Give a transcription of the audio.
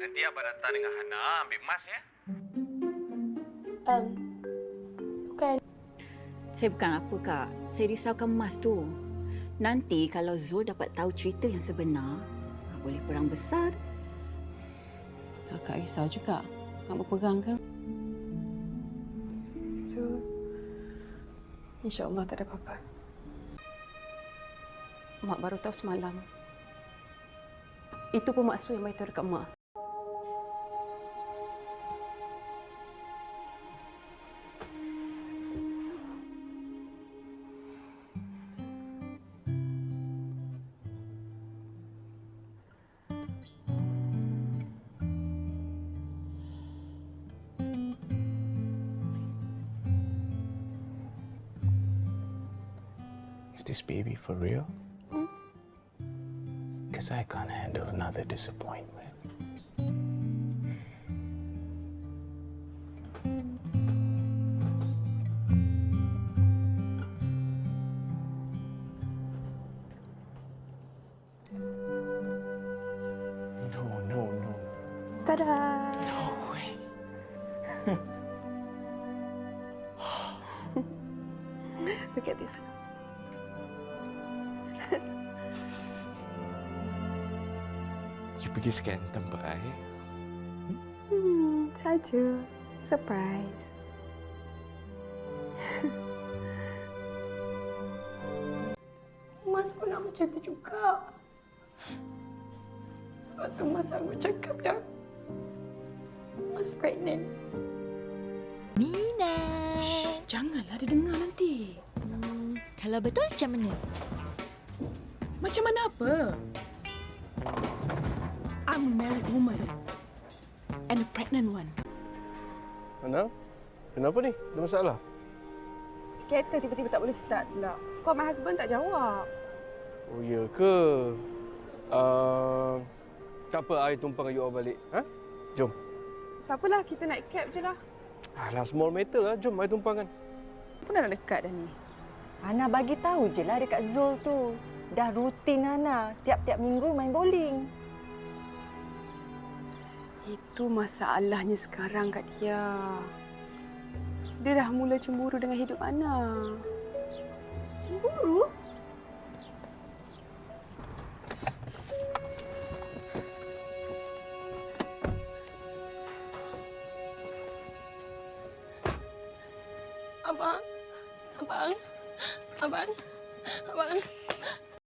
Nanti Abah datang dengan Hana ambil emas ya. Um, bukan. Saya bukan apa, Kak. Saya risaukan Mas tu. Nanti kalau Zul dapat tahu cerita yang sebenar, ah, boleh perang besar. Kakak risau juga. Nak berperang ke? So, insyaAllah tak ada apa-apa. Mak baru tahu semalam. Itu pun Mak Su yang beritahu dekat Mak. Is this baby for real? Hmm? Because I can't handle another disappointment. No, no, no. Tada! No way. Look at this. You pergi scan tempat air. Hmm, saja. Surprise. Mas pun nak macam tu juga. Sebab tu Mas sanggup cakap yang Mas pregnant. Mina. Janganlah dia dengar nanti. Hmm, kalau betul macam mana? Macam mana apa? A married woman. And a pregnant one. Mana? Kenapa ni? Ada masalah? Kereta tiba-tiba tak boleh start pula. Kau my husband tak jawab. Oh, ya ke? Uh, tak apa, I tumpang you all balik. Ha? Jom. Tak apalah, kita naik cab je lah. Alah, small matter lah. Jom, I tumpangkan. Pun dah nak dekat dah ni. Ana bagi tahu je lah dekat Zul tu. Dah rutin Ana tiap-tiap minggu main bowling. Itu masalahnya sekarang kat dia. Dia dah mula cemburu dengan hidup Ana. Cemburu? Abang. Abang. Abang. Abang.